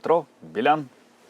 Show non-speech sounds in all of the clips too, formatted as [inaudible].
Петро Білян.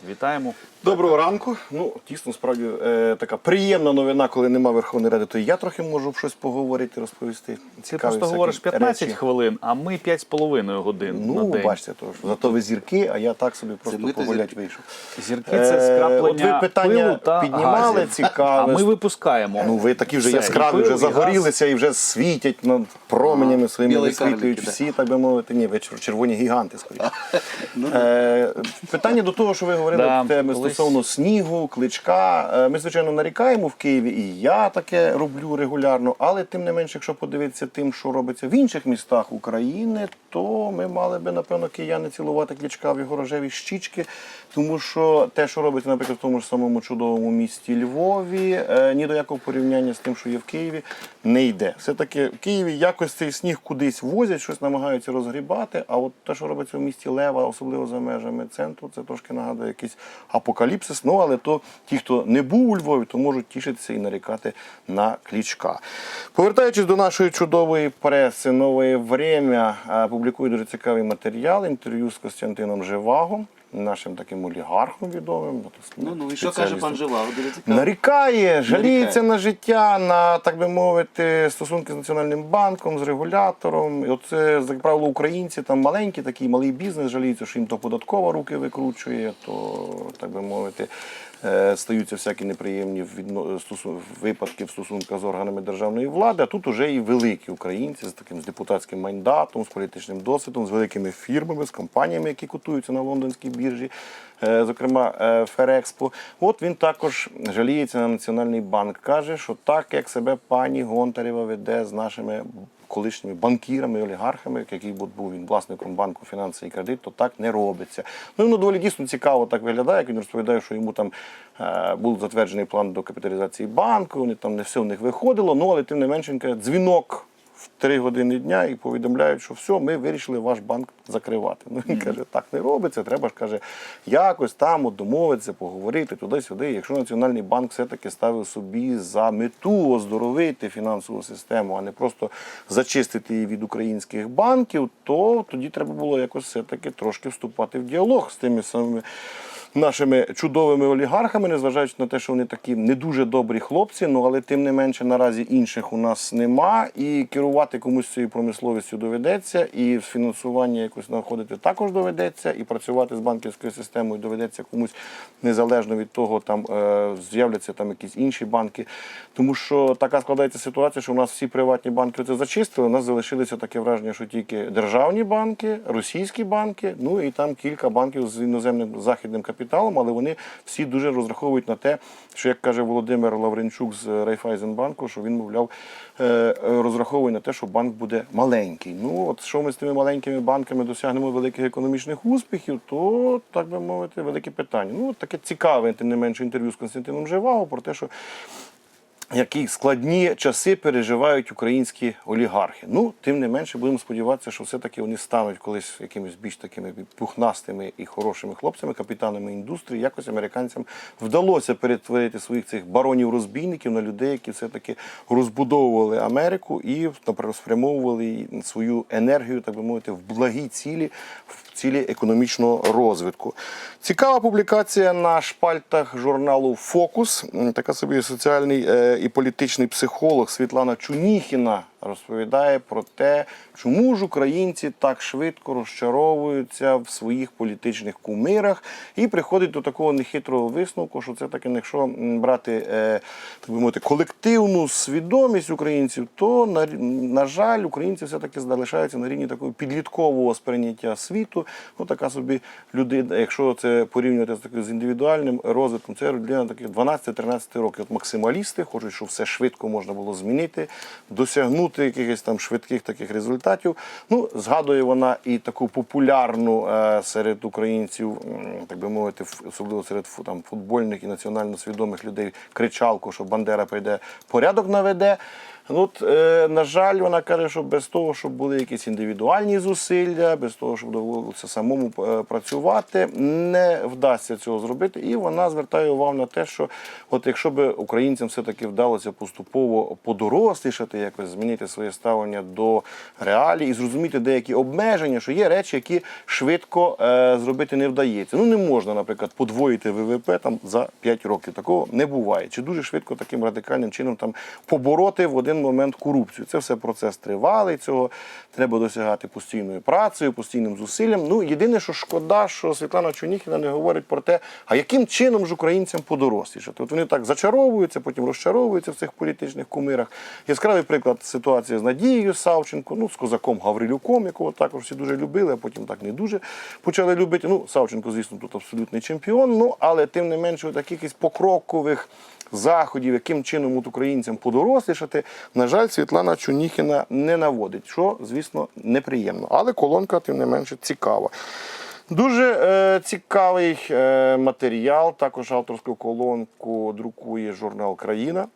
Вітаємо. Доброго ранку. Ну, дійсно, справді е, така приємна новина, коли нема Верховної Ради, то і я трохи можу щось поговорити, розповісти. Ти Цікаві просто всякі говориш 15 речі. хвилин, а ми 5,5 годин на Ну, день. бачите, то ж. Зато ви зірки, а я так собі просто ми погулять зірки. вийшов. Зірки це Е, скраплення от ви питання пилу та піднімали газів. цікаве. А ми випускаємо. Ну, ви такі вже Все, яскраві, пил, вже і загорілися і вже світять над променями своїми, білий висвітлюють карлик всі, так би мовити. Ні, ви чер- червоні гіганти, скоріше. [laughs] Е, питання до того, що ви говорили Да, теми колись- стосовно снігу, кличка. Е, Ми, звичайно, нарікаємо в Києві, і я таке роблю регулярно, але тим не менше, якщо подивитися тим, що робиться в інших містах України, то ми мали би, напевно, кияни цілувати кличка в його рожеві щічки, тому що те, що робиться, наприклад, в тому ж самому чудовому місті Львові, е, ні до якого порівняння з тим, що є в Києві, не йде. Все-таки в Києві якось цей сніг кудись возять, щось намагаються розгрібати. А от те, що робиться в місті Лева, особливо за межами центру, це трошки нагадує якийсь апокаліпсис. Ну але то ті, хто не був у Львові, то можуть тішитися і нарікати на клічка. Повертаючись до нашої чудової преси, нове время е, публікує дуже цікавий матеріал, інтерв'ю з Костянтином Живагом. Нашим таким олігархом відомим, Ну, ну і що каже пан? Дуже. Нарікає, жаліється Нарікає. на життя, на так би мовити, стосунки з національним банком, з регулятором. І оце, як правило, українці там маленькі, такий малий бізнес жаліються, що їм то податкова руки викручує, то так би мовити. Е, Стаються всякі неприємні стосу- випадки в стосунках з органами державної влади. А тут уже і великі українці з таким з депутатським мандатом, з політичним досвідом, з великими фірмами, з компаніями, які котуються на лондонській біржі, е, зокрема е, Ферекспо. От він також жаліється на Національний банк. каже, що так як себе пані Гонтарєва веде з нашими колишніми банкірами, олігархами, який був він власником банку фінанси і кредит, то так не робиться. Ну воно доволі дійсно цікаво так виглядає, як він розповідає, що йому там е, був затверджений план до капіталізації банку. Вони там не все в них виходило. Ну але тим не менше він каже, дзвінок. В три години дня і повідомляють, що все, ми вирішили ваш банк закривати. Ну він каже, так не робиться. Треба ж каже, якось там домовитися, поговорити туди-сюди. Якщо Національний банк все-таки ставив собі за мету оздоровити фінансову систему, а не просто зачистити її від українських банків, то тоді треба було якось все-таки трошки вступати в діалог з тими самими нашими чудовими олігархами, незважаючи на те, що вони такі не дуже добрі хлопці, ну але тим не менше наразі інших у нас нема. І керувати комусь цією промисловістю доведеться, і фінансування якось знаходити також доведеться, і працювати з банківською системою доведеться комусь незалежно від того, там е, з'являться там якісь інші банки. Тому що така складається ситуація, що у нас всі приватні банки це зачистили. У нас залишилося таке враження, що тільки державні банки, російські банки, ну і там кілька банків з іноземним західним капіталом, але вони всі дуже розраховують на те, що як каже Володимир Лавренчук з Райфайзенбанку, що він, мовляв, е, розраховує на те, що банк буде маленький. Ну от що ми з тими маленькими банками досягнемо великих економічних успіхів, то так би мовити, велике питання. Ну, таке цікаве, тим не менше, інтерв'ю з Константином Живаго про те, що які складні часи переживають українські олігархи. Ну, тим не менше, будемо сподіватися, що все-таки вони стануть колись якимись більш такими пухнастими і хорошими хлопцями, капітанами індустрії. Якось американцям вдалося перетворити своїх цих баронів-розбійників на людей, які все-таки розбудовували Америку і наприклад, спрямовували свою енергію, так би мовити, в благі цілі, в цілі економічного розвитку. Цікава публікація на шпальтах журналу Фокус. Така собі соціальний е, і політичний психолог Світлана Чуніхіна розповідає про те, чому ж українці так швидко розчаровуються в своїх політичних кумирах, і приходить до такого нехитрого висновку, що це таки, якщо брати е, так би мовити, колективну свідомість українців, то на, на жаль, українці все-таки залишаються на рівні такого підліткового сприйняття світу. Ну така собі людина, якщо це порівнювати з таким з індивідуальним розвитком, це людина таких 12-13 років. От максималісти хочуть, щоб все швидко можна було змінити, досягнути якихось там швидких таких результатів. Ну, згадує вона і таку популярну е, серед українців, так би мовити, особливо серед там футбольних і національно свідомих людей кричалку, що Бандера прийде порядок наведе. Ну, От, е, на жаль, вона каже, що без того, щоб були якісь індивідуальні зусилля, без того, щоб доводилося самому е, працювати, не вдасться цього зробити. І вона звертає увагу на те, що от якщо б українцям все-таки вдалося поступово подорослішати, якось змінити своє ставлення до реалій і зрозуміти деякі обмеження, що є речі, які швидко е, зробити не вдається. Ну не можна, наприклад, подвоїти ВВП там за 5 років. Такого не буває. Чи дуже швидко таким радикальним чином там побороти в один момент корупцію. Це все процес тривалий. Цього треба досягати постійною працею, постійним зусиллям. Ну єдине, що шкода, що Світлана Чуніхіна не говорить про те, а яким чином ж українцям подорослішати. От вони так зачаровуються, потім розчаровуються в цих політичних кумирах. Яскравий приклад ситуації з Надією Савченко, ну з козаком Гаврилюком, якого також всі дуже любили, а потім так не дуже почали любити. Ну, Савченко, звісно, тут абсолютний чемпіон. Ну але тим не менше, таких покрокових заходів, яким чином от українцям подорослішати, на жаль, Світлана Чуніхіна не наводить, що, звісно, неприємно. Але колонка, тим не менше, цікава. Дуже е, цікавий е, матеріал. Також авторську колонку друкує журнал Країна.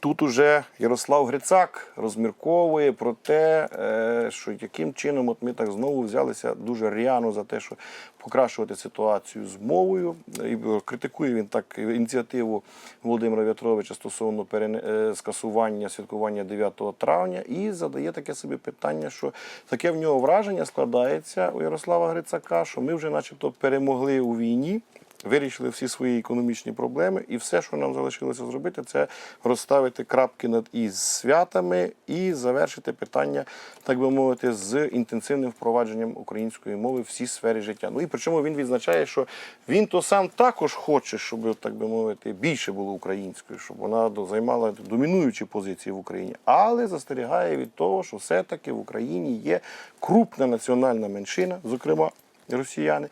Тут уже Ярослав Грицак розмірковує про те, е, що яким чином от ми так знову взялися дуже ряно за те, що покращувати ситуацію з мовою. І критикує він так ініціативу Володимира В'ятровича стосовно е, скасування святкування 9 травня і задає таке собі питання, що таке в нього враження складається у Ярослава Грицака, що ми вже, начебто, перемогли у війні. Вирішили всі свої економічні проблеми, і все, що нам залишилося зробити, це розставити крапки над із святами і завершити питання, так би мовити, з інтенсивним впровадженням української мови в всі сфері життя. Ну і причому він відзначає, що він то сам також хоче, щоб так би мовити, більше було українською, щоб вона займала домінуючі позиції в Україні, але застерігає від того, що все-таки в Україні є крупна національна меншина, зокрема росіяни,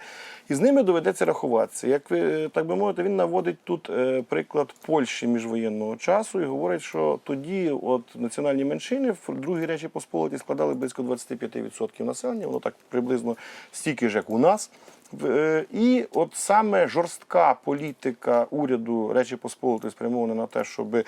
і з ними доведеться рахуватися. Як ви так би мовити, він наводить тут е, приклад Польщі міжвоєнного часу і говорить, що тоді от національні меншини в другій Речі Посполитій складали близько 25% населення, воно так приблизно стільки ж, як у нас. Е, І от саме жорстка політика уряду Речі Посполитої спрямована на те, щоб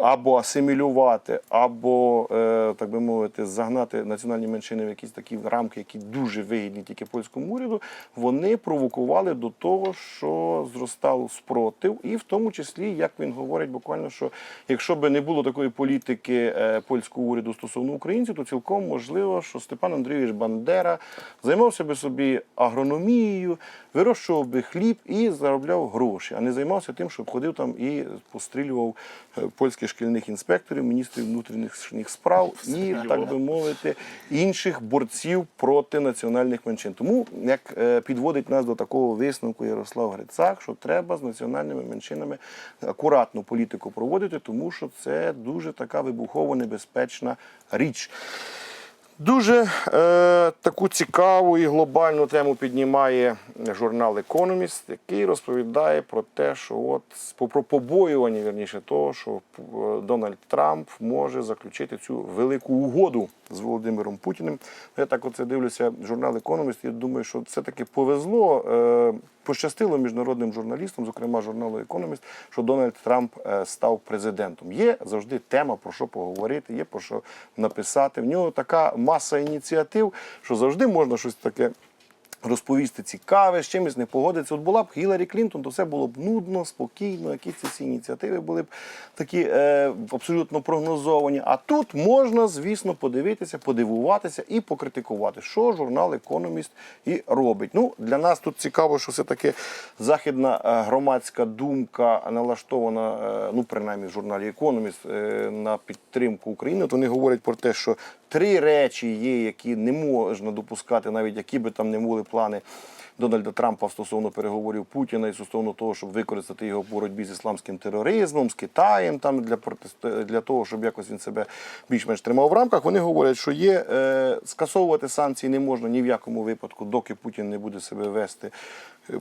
або асимілювати, або, е, так би мовити, загнати національні меншини в якісь такі рамки, які дуже вигідні тільки польському уряду, вони провокували до того, що зростав спротив, і в тому числі, як він говорить, буквально, що якщо би не було такої політики е, польського уряду стосовно українців, то цілком можливо, що Степан Андрійович Бандера займався би собі агрономією, вирощував би хліб і заробляв гроші, а не займався тим, що ходив там і пострілював е, польських шкільних інспекторів, міністрів внутрішніх справ і, так би мовити, інших борців проти національних меншин. Тому як е, підводить нас до такого висновку Ярослав Грицак, що треба з національними меншинами акуратну політику проводити, тому що це дуже така вибухово небезпечна річ. Дуже е, таку цікаву і глобальну тему піднімає журнал Economist, який розповідає про те, що от про побоювання, вірніше, того, що е, Дональд Трамп може заключити цю велику угоду з Володимиром Путіним. Я так оце дивлюся журнал Economist і думаю, що все-таки повезло. Е, Пощастило міжнародним журналістам, зокрема журналу Економіст, що Дональд Трамп е, став президентом. Є завжди тема про що поговорити, є про що написати. В нього така маса ініціатив, що завжди можна щось таке. Розповісти цікаве, з чимось не погодиться. От була б Гіларі Клінтон, то все було б нудно, спокійно, якісь ці ініціативи були б такі е, абсолютно прогнозовані. А тут можна, звісно, подивитися, подивуватися і покритикувати, що журнал Економіст і робить. Ну, для нас тут цікаво, що все-таки західна е, громадська думка налаштована, е, ну, принаймні в журналі Економіст, е, на підтримку України. От вони говорять про те, що три речі є, які не можна допускати, навіть які би там не були плани. Дональда Трампа стосовно переговорів Путіна і стосовно того, щоб використати його в боротьбі з ісламським тероризмом, з Китаєм, там для для того, щоб якось він себе більш-менш тримав в рамках. Вони говорять, що є е, скасовувати санкції не можна ні в якому випадку, доки Путін не буде себе вести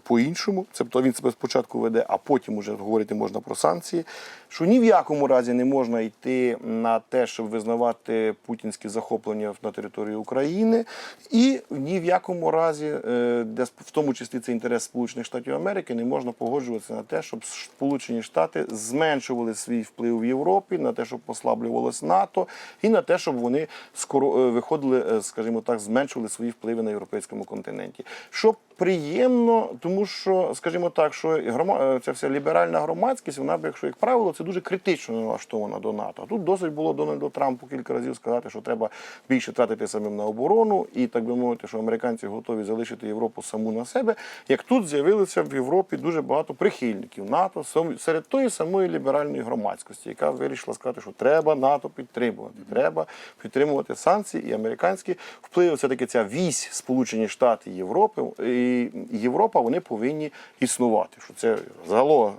по-іншому. Тобто він себе спочатку веде, а потім уже говорити можна про санкції. Що ні в якому разі не можна йти на те, щоб визнавати путінські захоплення на території України, і ні в якому разі, е, сп- в тому числі це інтерес Сполучених Штатів Америки, не можна погоджуватися на те, щоб Сполучені Штати зменшували свій вплив в Європі, на те, щоб послаблювалось НАТО, і на те, щоб вони скоро е, виходили, е, скажімо так, зменшували свої впливи на європейському континенті. Що приємно, тому що, скажімо так, що е, ця вся ліберальна громадськість, вона б, якщо як правило, це дуже критично налаштована до НАТО. Тут досить було Дональду Трампу кілька разів сказати, що треба більше тратити самим на оборону, і так би мовити, що американці готові залишити Європу саму на себе. Як тут з'явилося в Європі дуже багато прихильників НАТО серед тої самої ліберальної громадськості, яка вирішила сказати, що треба НАТО підтримувати, треба підтримувати санкції і американські впливи. Все таки ця вісь Сполучені Штати Європи і Європа вони повинні існувати. Що це зало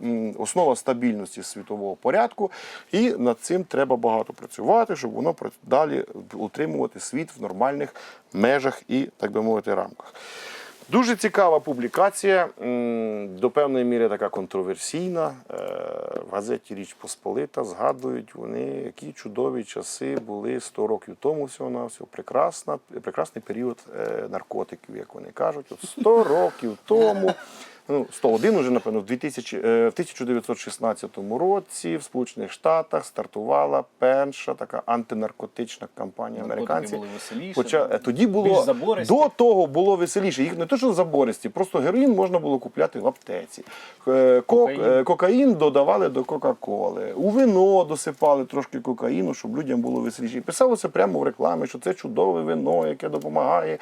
е, основа стабільності світового порядку, і над цим треба багато працювати, щоб воно далі утримувати світ в нормальних межах і так би мовити рамках. Дуже цікава публікація, до певної міри така контроверсійна. Е, В газеті Річ Посполита згадують вони, які чудові часи були 100 років тому всього на всього. Прекрасний період е, наркотиків, як вони кажуть. От 100 років тому. Ну, 101 уже, напевно, в 2000, е, в 1916 році в Сполучених Штатах стартувала перша така антинаркотична кампанія американців. були веселіше, Поча- е, Тоді було забористі. до того було веселіше. Їх не то, що забористі, просто героїн можна було купляти в аптеці. Е, Кок, Кокаїн. кокаїн. кокаїн додавали до Кока-Коли. У вино досипали трошки кокаїну, щоб людям було веселіше. І писалося прямо в рекламі, що це чудове вино, яке допомагає.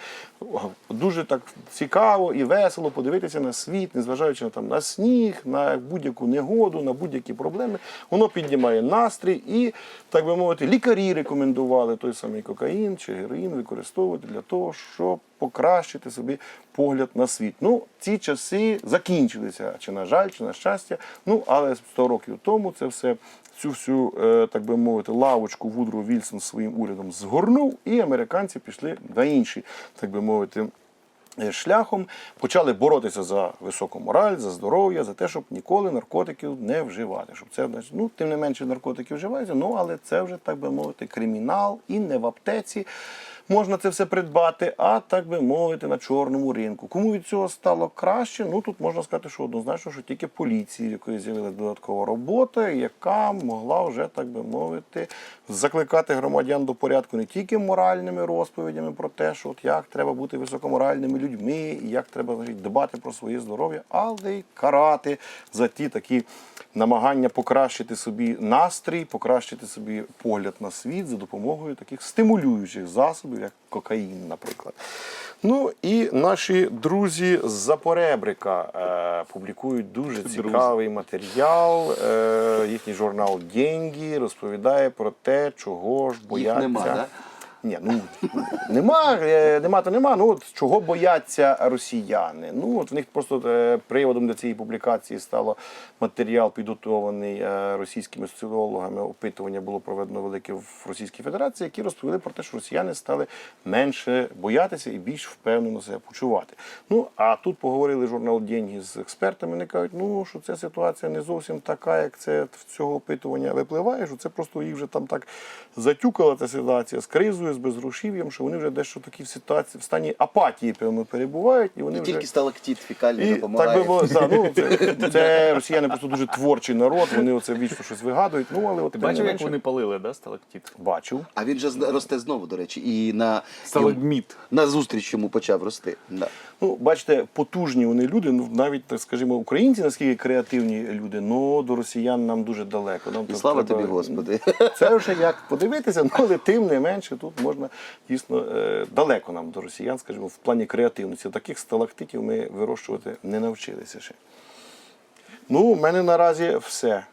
Дуже так цікаво і весело подивитися на світ, незважаючи на там на сніг, на будь-яку негоду, на будь-які проблеми. Воно піднімає настрій і, так би мовити, лікарі рекомендували той самий кокаїн чи героїн використовувати для того, щоб покращити собі погляд на світ. Ну, ці часи закінчилися, чи на жаль, чи на щастя. Ну, але 100 років тому це все. Цю всю, е, так би мовити, лавочку Вудро Вільсон своїм урядом згорнув, і американці пішли на інші, так би мовити, шляхом почали боротися за високу мораль, за здоров'я, за те, щоб ніколи наркотиків не вживати. Щоб це ну тим не менше наркотики вживаються, ну але це вже так би мовити кримінал і не в аптеці. Можна це все придбати, а так би мовити, на чорному ринку. Кому від цього стало краще? Ну тут можна сказати, що однозначно, що тільки поліції, в якої з'явилася додаткова робота, яка могла вже так би мовити закликати громадян до порядку не тільки моральними розповідями про те, що от як треба бути високоморальними людьми, і як треба значить, дбати про своє здоров'я, але й карати за ті такі намагання покращити собі настрій, покращити собі погляд на світ за допомогою таких стимулюючих засобів, як кокаїн, наприклад. Ну і наші друзі з Запоребрика е, публікують дуже цікавий матеріал. Е, їхній журнал Деньги розповідає про те, чого ж Їх бояться. нема, да? Ні, ну нема, е, нема, то нема. Ну от чого бояться росіяни? Ну от в них просто е, приводом для цієї публікації стало матеріал, підготований е, російськими соціологами. Опитування було проведено велике в Російській Федерації, які розповіли про те, що росіяни стали менше боятися і більш впевнено себе почувати. Ну а тут поговорили журнал Деньги з експертами. Вони кажуть, ну що ця ситуація не зовсім така, як це в цього опитування випливає. Що це просто їх вже там так затюкала ця ситуація з кризою, з безгрошів'ям, що вони вже дещо такі в ситуації в стані апатії певно перебувають, і вони І вже тільки сталактит фекальний і допомагає. так би було, да, ну, це, це росіяни просто дуже творчий народ, вони оце вічно щось вигадують. Ну, але от Ти бачив, як вони палили, да, сталактит? бачив. А він же з- росте знову, до речі, і на, Сталагміт. на зустріч йому почав рости. Да. Ну, бачите, потужні вони люди. Ну навіть так скажімо, українці наскільки креативні люди, ну до росіян нам дуже далеко. Нам І слава треба- тобі, Господи. Це вже як подивитися, ну, але тим не менше тут можна дійсно е, далеко нам до росіян, скажімо, в плані креативності. Таких сталактитів ми вирощувати не навчилися ще. Ну, у мене наразі все.